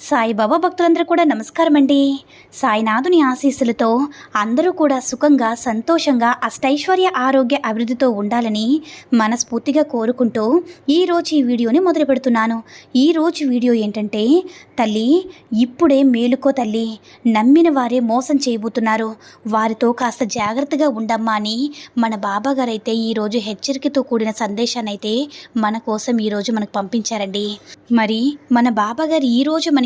సాయిబాబా భక్తులందరూ కూడా నమస్కారం అండి సాయినాథుని ఆశీస్సులతో అందరూ కూడా సుఖంగా సంతోషంగా అష్టైశ్వర్య ఆరోగ్య అభివృద్ధితో ఉండాలని మనస్ఫూర్తిగా కోరుకుంటూ ఈరోజు ఈ వీడియోని మొదలు పెడుతున్నాను. ఈరోజు వీడియో ఏంటంటే తల్లి ఇప్పుడే మేలుకో తల్లి నమ్మిన వారే మోసం చేయబోతున్నారు. వారితో కాస్త జాగ్రత్తగా ఉండమ్మా అని మన బాబా అయితే ఈరోజు హెచ్చరికతో కూడిన సందేశాన్ని అయితే మన కోసం ఈరోజు మనకు పంపించారండి. మరి మన బాబాగారు ఈరోజు మన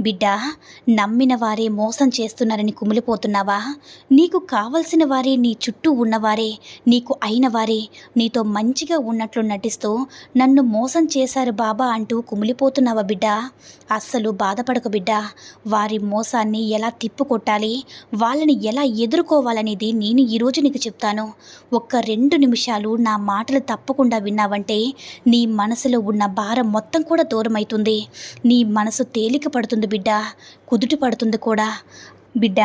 బిడ్డ నమ్మిన వారే మోసం చేస్తున్నారని కుమిలిపోతున్నావా? నీకు కావలసిన వారే నీ చుట్టూ ఉన్నవారే నీకు అయిన వారే నీతో మంచిగా ఉన్నట్లు నటిస్తూ నన్ను మోసం చేశారు బాబా అంటూ కుమిలిపోతున్నావా బిడ్డ? అస్సలు బాధపడకు బిడ్డ. వారి మోసాన్ని ఎలా తిప్పుకొట్టాలి? వాళ్ళని ఎలా ఎదుర్కోవాలనేది నేను ఈరోజు నీకు చెప్తాను. ఒక్క రెండు నిమిషాలు నా మాటలు తప్పకుండా విన్నావంటే నీ మనసులో ఉన్న భారం మొత్తం కూడా దూరమవుతుంది నీ మనసు తేలిక పడుతుంది బిడ్డ కుదుటి పడుతుంది కూడా. బిడ్డ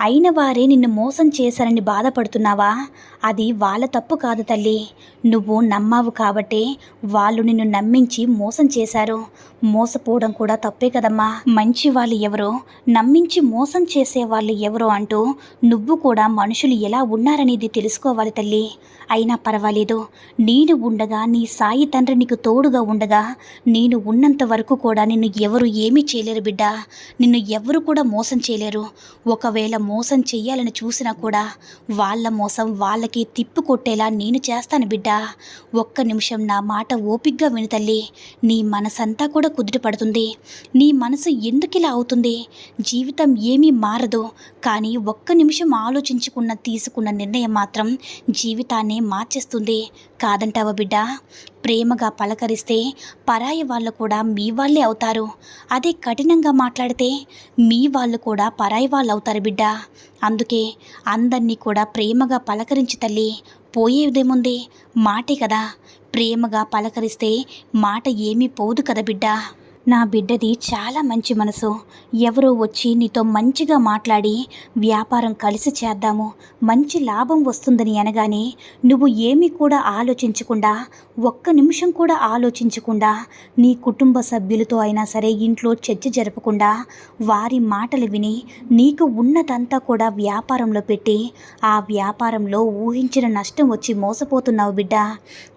అయిన వారే నిన్ను మోసం చేశారని బాధపడుతున్నావా? అది వాళ్ళ తప్పు కాదు తల్లి. నువ్వు నమ్మావు కాబట్టే వాళ్ళు నిన్ను నమ్మించి మోసం చేశారు. మోసపోవడం కూడా తప్పే కదమ్మా. మంచి వాళ్ళు ఎవరో నమ్మించి మోసం చేసే వాళ్ళు ఎవరో అంటూ నువ్వు కూడా మనుషులు ఎలా ఉన్నారనేది తెలుసుకోవాలి తల్లి. అయినా పర్వాలేదు. నేను ఉండగా నీ సాయి తండ్రి నీకు తోడుగా ఉండగా నేను ఉన్నంత వరకు కూడా నిన్ను ఎవరు ఏమీ చేయలేరు బిడ్డ. నిన్ను ఎవరు కూడా మోసం చేయలేరు. ఒకవేళ మోసం చెయ్యాలని చూసినా కూడా వాళ్ళ మోసం వాళ్ళకి తిప్పు కొట్టేలా నేను చేస్తాను బిడ్డ. ఒక్క నిమిషం నా మాట ఓపిగ్గా విను తల్లి. నీ మనసంతా కూడా కుదుట పడుతుంది. నీ మనసు ఎందుకిలా అవుతుంది? జీవితం ఏమీ మారదు. కానీ ఒక్క నిమిషం ఆలోచించుకున్న తీసుకున్న నిర్ణయం మాత్రం జీవితాన్ని మార్చేస్తుంది. కాదంటావా బిడ్డ? ప్రేమగా పలకరిస్తే పరాయి వాళ్ళు కూడా మీ వాళ్ళే అవుతారు. అదే కఠినంగా మాట్లాడితే మీ వాళ్ళు కూడా పరాయి వాళ్ళు అవుతారు బిడ్డ. అందుకే అందరినీ కూడా ప్రేమగా పలకరించి తల్లి పోయేదేముంది మాటే కదా. ప్రేమగా పలకరిస్తే మాట ఏమీ పోదు కదా బిడ్డ. నా బిడ్డది చాలా మంచి మనసు. ఎవరో వచ్చి నీతో మంచిగా మాట్లాడి వ్యాపారం కలిసి చేద్దాము. మంచి లాభం వస్తుందని అనగానే నువ్వు ఏమీ కూడా ఆలోచించకుండా ఒక్క నిమిషం కూడా ఆలోచించకుండా నీ కుటుంబ సభ్యులతో అయినా సరే ఇంట్లో చర్చ జరపకుండా వారి మాటలు విని నీకు ఉన్నదంతా కూడా వ్యాపారంలో పెట్టి ఆ వ్యాపారంలో ఊహించిన నష్టం వచ్చి మోసపోతున్నావు బిడ్డ.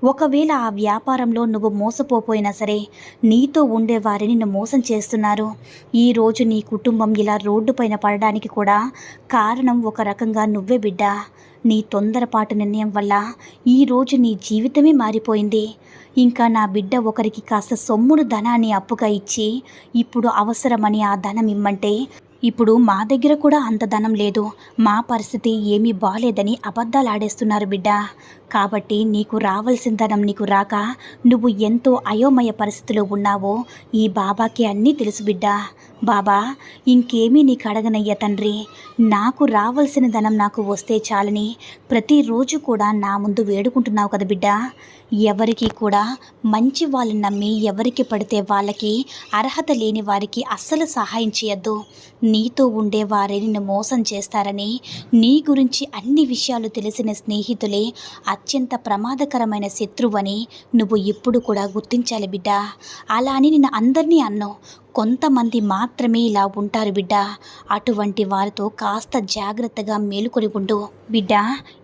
ఒకవేళ ఆ వ్యాపారంలో నువ్వు మోసపోపోయినా సరే నీతో ఉండేవారు వారి నిన్ను మోసం చేస్తున్నారు. ఈరోజు నీ కుటుంబం ఇలా రోడ్డు పైన పడడానికి కూడా కారణం ఒక రకంగా నువ్వే బిడ్డ. నీ తొందరపాటు నిర్ణయం వల్ల ఈరోజు నీ జీవితమే మారిపోయింది. ఇంకా నా బిడ్డ ఒకరికి కాస్త సొమ్మును ధనాన్ని అప్పుగా ఇచ్చి ఇప్పుడు అవసరమని ఆ ధనం ఇమ్మంటే ఇప్పుడు మా దగ్గర కూడా అంత ధనం లేదు. మా పరిస్థితి ఏమీ బాలేదని అబద్ధాలు ఆడేస్తున్నారు బిడ్డ. కాబట్టి నీకు రావాల్సిన ధనం నీకు రాక నువ్వు ఎంతో అయోమయ పరిస్థితిలో ఉన్నావో ఈ బాబాకి అన్నీ తెలుసు బిడ్డ. బాబా ఇంకేమీ నీకు అడగనయ్య తండ్రి. నాకు రావాల్సిన ధనం నాకు వస్తే చాలని ప్రతిరోజు కూడా నా ముందు వేడుకుంటున్నావు కదా బిడ్డ. ఎవరికి కూడా మంచి వాళ్ళని నమ్మి ఎవరికి పడితే వాళ్ళకి అర్హత లేని వారికి అస్సలు సహాయం చేయొద్దు. నీతో ఉండే వారే నిన్ను మోసం చేస్తారని నీ గురించి అన్ని విషయాలు తెలిసిన స్నేహితులే అత్యంత ప్రమాదకరమైన శత్రువని నువ్వు ఇప్పుడు కూడా గుర్తించాలి బిడ్డ. అలా అని నేను అందరినీ అన్నావు. కొంతమంది మాత్రమే ఇలా ఉంటారు బిడ్డ. అటువంటి వారితో కాస్త జాగ్రత్తగా మేలుకొని ఉండు. బిడ్డ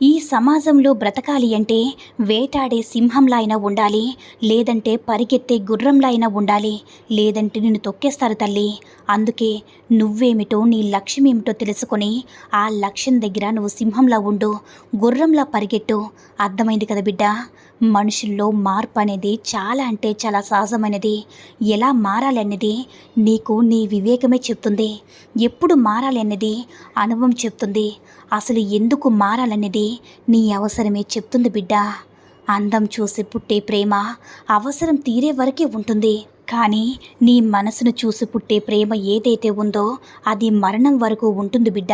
ఈ సమాజంలో బ్రతకాలి అంటే వేటాడే సింహంలా అయినా ఉండాలి. లేదంటే పరిగెత్తే గుర్రంలా అయినా ఉండాలి. లేదంటే నిన్ను తొక్కేస్తారు తల్లి. అందుకే నువ్వేమిటో నీ లక్ష్యం ఏమిటో తెలుసుకొని ఆ లక్ష్యం దగ్గర నువ్వు సింహంలా ఉండు. గుర్రంలా పరిగెట్టు. అర్థమైంది కదా బిడ్డ? మనుషుల్లో మార్పు అనేది చాలా అంటే చాలా సహజమైనది. ఎలా మారాలి అనేది నీకు నీ వివేకమే చెప్తుంది. ఎప్పుడు మారాలి అనేది అనుభవం చెప్తుంది. అసలు ఎందుకు మారాలనేది నీ అవసరమే చెప్తుంది బిడ్డ. అందం చూసి పుట్టే ప్రేమ అవసరం తీరే వరకే ఉంటుంది. కానీ నీ మనసును చూసి పుట్టే ప్రేమ ఏదైతే ఉందో అది మరణం వరకు ఉంటుంది బిడ్డ.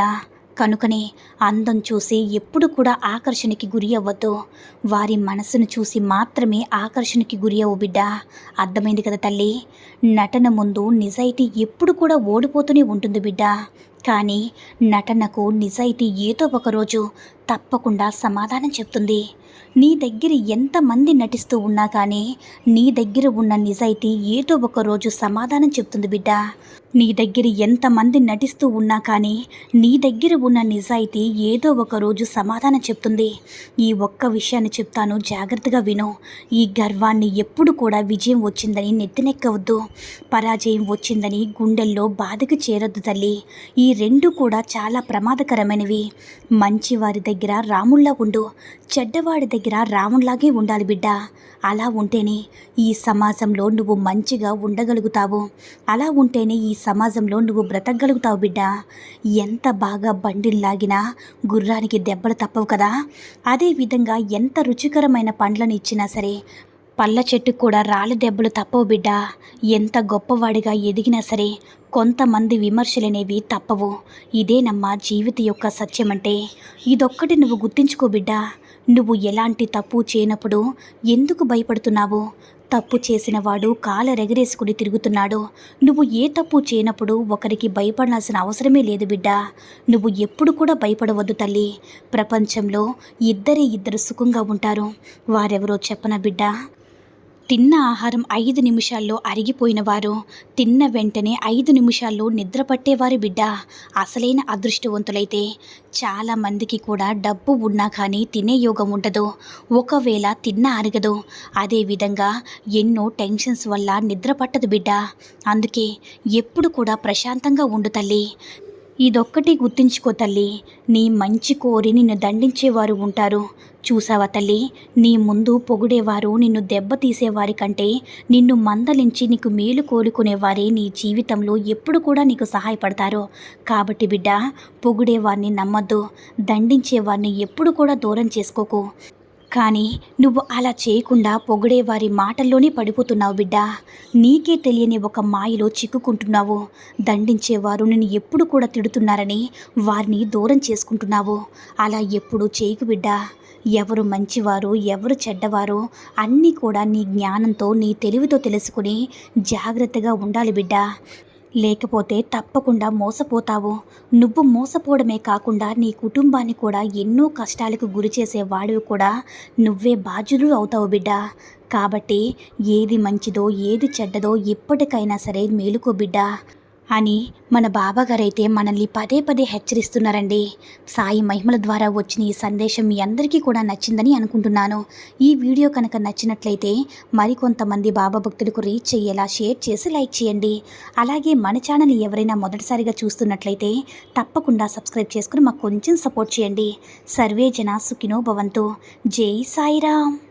కనుకనే అందం చూసి ఎప్పుడు కూడా ఆకర్షణకి గురి అవ్వద్దు. వారి మనసును చూసి మాత్రమే ఆకర్షణకి గురి అవ్వు బిడ్డ. అర్థమైంది కదా తల్లి? నటన ముందు నిజాయితీ ఎప్పుడు కూడా ఓడిపోతూనే ఉంటుంది బిడ్డ. కానీ నటనకు నిజాయితీ ఏదో ఒక రోజు తప్పకుండా సమాధానం చెప్తుంది. నీ దగ్గర ఎంతమంది నటిస్తూ ఉన్నా కానీ నీ దగ్గర ఉన్న నిజాయితీ ఏదో ఒక రోజు సమాధానం చెప్తుంది బిడ్డ. నీ దగ్గర ఎంతమంది నటిస్తూ ఉన్నా కానీ నీ దగ్గర ఉన్న నిజాయితీ ఏదో ఒక రోజు సమాధానం చెప్తుంది. ఈ ఒక్క విషయాన్ని చెప్తాను జాగ్రత్తగా విను. ఈ గర్వాన్ని ఎప్పుడు కూడా విజయం వచ్చిందని నెత్తినెక్కవద్దు. పరాజయం వచ్చిందని గుండెల్లో బాధకు చేరొద్దు తల్లి. ఈ రెండు కూడా చాలా ప్రమాదకరమైనవి. మంచివారి దగ్గర రాముల్లా ఉండు చెడ్డవాడి దగ్గర రాముల్లాగే ఉండాలి బిడ్డ. అలా ఉంటేనే ఈ సమాజంలో నువ్వు మంచిగా ఉండగలుగుతావు. అలా ఉంటేనే ఈ సమాజంలో నువ్వు బ్రతకగలుగుతావు బిడ్డ. ఎంత బాగా బండిని లాగినా గుర్రానికి దెబ్బలు తప్పవు కదా. అదేవిధంగా ఎంత రుచికరమైన పండ్లను ఇచ్చినా సరే పళ్ళ చెట్టుకు కూడా రాళ్ళ దెబ్బలు తప్పవు బిడ్డ. ఎంత గొప్పవాడిగా ఎదిగినా సరే కొంతమంది విమర్శలనేవి తప్పవు. ఇదేనమ్మా జీవిత యొక్క సత్యమంటే. ఇదొక్కటి నువ్వు గుర్తించుకో బిడ్డ. నువ్వు ఎలాంటి తప్పు చేయనప్పుడు ఎందుకు భయపడుతున్నావు? తప్పు చేసిన వాడు కాలరెగరేసుకుని తిరుగుతున్నాడు. నువ్వు ఏ తప్పు చేయనప్పుడు ఒకరికి భయపడాల్సిన అవసరమే లేదు బిడ్డ. నువ్వు ఎప్పుడు కూడా భయపడవద్దు తల్లి. ప్రపంచంలో ఇద్దరే ఇద్దరు సుఖంగా ఉంటారు. వారెవరో చెప్పన బిడ్డ? తిన్న ఆహారం ఐదు నిమిషాల్లో అరిగిపోయిన వారు తిన్న వెంటనే ఐదు నిమిషాల్లో నిద్రపట్టేవారి బిడ్డ. అసలైన అదృష్టవంతులైతే చాలామందికి కూడా డబ్బు ఉన్నా కానీ తినే యోగం ఉండదు. ఒకవేళ తిన్న అరగదు. అదేవిధంగా ఎన్నో టెన్షన్స్ వల్ల నిద్ర పట్టదు బిడ్డ. అందుకే ఎప్పుడు కూడా ప్రశాంతంగా ఉండు తల్లి. ఇదొక్కటి గుర్తుంచుకో తల్లి. నీ మంచి కోరి నిన్ను దండించేవారు ఉంటారు. చూసావా తల్లి? నీ ముందు పొగిడేవారు నిన్ను దెబ్బతీసేవారి కంటే నిన్ను మందలించి నీకు మేలు కోరుకునేవారే నీ జీవితంలో ఎప్పుడు కూడా నీకు సహాయపడతారు. కాబట్టి బిడ్డ పొగిడేవారిని నమ్మద్దు. దండించేవారిని ఎప్పుడు కూడా దూరం చేసుకోకు. కానీ నువ్వు అలా చేయకుండా పొగిడే వారి మాటల్లోనే పడిపోతున్నావు బిడ్డ. నీకే తెలియని ఒక మాయలో చిక్కుకుంటున్నావు. దండించేవారు నిన్ను ఎప్పుడు కూడా తిడుతున్నారని వారిని దూరం చేసుకుంటున్నావు. అలా ఎప్పుడు చేయకు బిడ్డ. ఎవరు మంచివారు ఎవరు చెడ్డవారు అన్నీ కూడా నీ జ్ఞానంతో నీ తెలివితో తెలుసుకుని జాగ్రత్తగా ఉండాలి బిడ్డ. లేకపోతే తప్పకుండా మోసపోతావు. నువ్వు మోసపోవడమే కాకుండా నీ కుటుంబాన్ని కూడా ఎన్నో కష్టాలకు గురి చేసే వాడివి కూడా నువ్వే బాధ్యులు అవుతావు బిడ్డ. కాబట్టి ఏది మంచిదో ఏది చెడ్డదో ఎప్పటికైనా సరే మేలుకో బిడ్డ. అని మన బాబాగారైతే మనల్ని పదే పదే హెచ్చరిస్తున్నారండి. సాయి మహిమల ద్వారా వచ్చిన ఈ సందేశం మీ అందరికీ కూడా నచ్చిందని అనుకుంటున్నాను. ఈ వీడియో కనుక నచ్చినట్లయితే మరికొంతమంది బాబా భక్తులకు రీచ్ అయ్యేలా షేర్ చేసి లైక్ చేయండి. అలాగే మన ఛానల్ ఎవరైనా మొదటిసారిగా చూస్తున్నట్లయితే తప్పకుండా సబ్స్క్రైబ్ చేసుకుని మాకు కొంచెం సపోర్ట్ చేయండి. సర్వే జన సుఖినో భవంతు. జై సాయిరామ్.